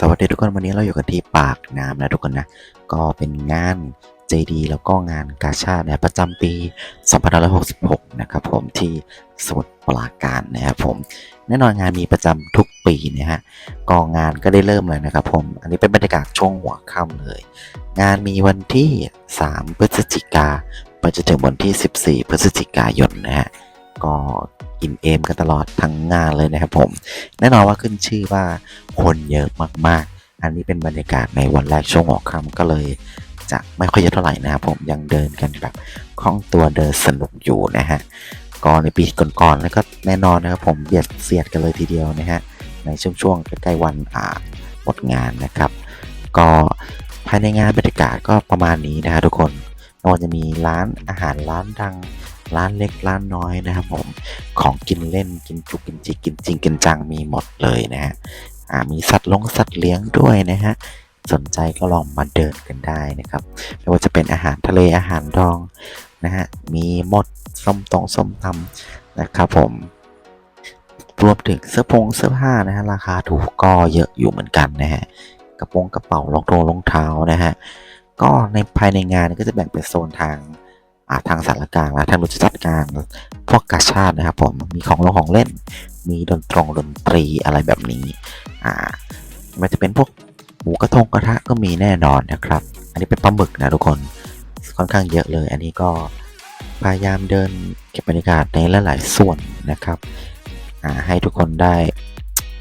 สวัสดีทุกคนวันนี้เราอยู่กันที่ปากน้ำนะทุกคนนะ ก็เป็นงาน JD แล้วก็งานกาชาตินะประจำปี2566 นะครับผมที่สมุทรปราการนะครับผมแน่นอนงานมีประจำทุกปีนะฮะกองงานก็ได้เริ่มเลยนะครับผม อันนี้เป็นบรรยากาศช่วงหัวค่ำเลย งานมีวันที่ 3 พฤศจิกาไปจนถึงวันที่ 14 พฤศจิกายนนะฮะ ก็อิ่มเอมกันตลอดทั้งงานเลยนะครับผม แน่นอนว่าขึ้นชื่อว่าคนเยอะมากๆ อันนี้เป็นบรรยากาศในวันแรกช่วงหัวค่ำก็เลย จะไม่ค่อยเยอะเท่าไหร่นะครับผมยังเดินกันแบบคล่องตัวเดินสนุกอยู่นะฮะก็ในปีก่อนๆแล้วก็แน่นอนนะครับผมเบียดเสียดกันเลยทีเดียวนะฮะในช่วงช่วงๆใกล้ๆวันอ่าหมดงานนะครับ ก็ภายในงานบรรยากาศก็ประมาณนี้นะฮะทุกคนไม่ว่าจะมีร้านอาหารร้านดัง ร้านเล็กร้านน้อยนะครับผมของกินเล่นกินจุกกินจิกกินจริงกินจังมีหมดเลยนะฮะอ่ามีสัตว์ลงสัตว์เลี้ยงด้วยนะฮะสนใจก็ลองมาเดินกันได้นะครับไม่ว่าจะเป็นอาหารทะเลอาหารดองนะฮะมีหมดส้มตองส้มตำนะครับผมรวมถึงเสื้อผงเสื้อผ้านะฮะราคาถูกก็เยอะอยู่เหมือนกันนะฮะกระโปรงกระเป๋ารองเท้ารองเท้านะฮะก็ในภายในงานก็จะแบ่งเป็นโซนทาง ทางสารกลางนะทางรู้จัดการพวกกาชาตินะครับผมมีของลงของเล่น มีดนตรงดนตรีอะไรแบบนี้อ่ามันจะเป็นพวกหมูกระทงกระทะก็มีแน่นอนนะครับ อันนี้เป็นปลาหมึกนะทุกคนค่อนข้างเยอะเลย อันนี้ก็พยายามเดินเก็บบรรยากาศในหลายๆส่วนนะครับอ่าให้ทุกคนได้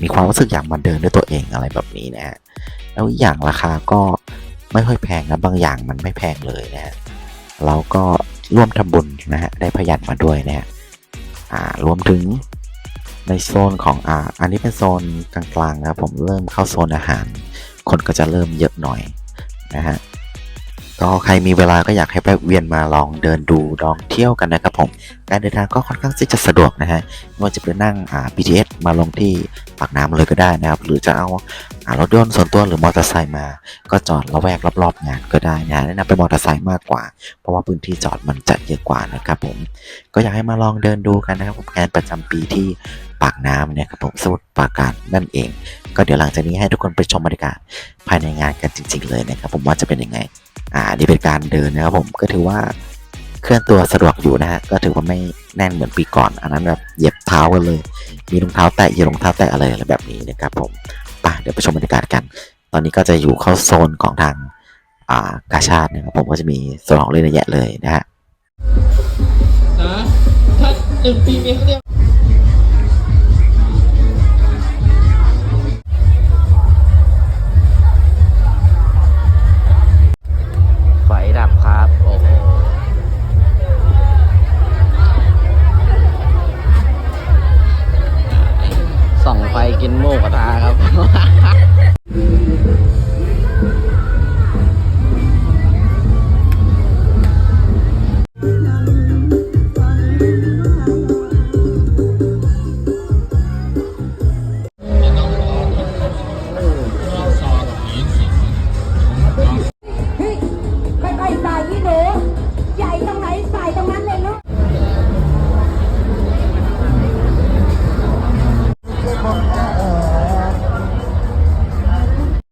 มีความรู้สึกอยากมาเดินด้วยตัวเองอะไรแบบนี้นะฮะแล้วอีกอย่างราคาก็ไม่ค่อยแพงนะบางอย่างมันไม่แพงเลยนะฮะเราก็ ร่วมทำบุญนะฮะได้พยันมาด้วยนะฮะอ่ารวมถึงในโซนของอ่าอันนี้เป็นโซนกลางๆนะครับผมเริ่มเข้าโซนอาหาร คนก็จะเริ่มเยอะหน่อยนะฮะ ก็ใครมีเวลาก็อยากให้ไปเวียนมาลองเดินดูลองเที่ยวกันนะครับผม การเดินทางก็ค่อนข้างที่จะสะดวกนะฮะไม่ว่าจะไปนั่งอ่า BTS มาลงที่ปากน้ำเลยก็ได้นะครับ หรือจะเอาอ่ารถยนต์ส่วนตัวหรือมอเตอร์ไซค์มา ก็จอดละแวกรอบๆงานก็ได้นะแนะนำเป็นมอเตอร์ไซค์มากกว่า เพราะว่าพื้นที่จอดมันจะเยอะกว่านะครับผม ก็อยากให้มาลองเดินดูกันนะครับผมงานประจำปีที่ปากน้ำเนี่ยครับผมสมุทรปราการนั่นเอง ก็เดี๋ยวหลังจากนี้ให้ทุกคนไปชมบรรยากาศภายในงานกันจริง ๆ เลยนะครับ ผมว่าจะเป็นยังไง อ่านี่เป็นการเดินนะครับผมก็ถือว่าเคลื่อนตัวสะดวกอยู่นะฮะก็ถือว่าไม่แน่นเหมือนปีก่อน อันนั้นแบบเหยียบเท้ากันเลย มีรองเท้าแตะเหยียบรองเท้าแตะอะไรอะไรแบบนี้นะครับผมไปเดี๋ยวไปชมบรรยากาศกัน ตอนนี้ก็จะอยู่เข้าโซนของทางอ่ากาชาตินะครับผมก็จะมีโซนของเล่นเยอะแยะเลยนะฮะนะถ้าหนึ่งปีมีเขาเรียก กินโมกระทาครับ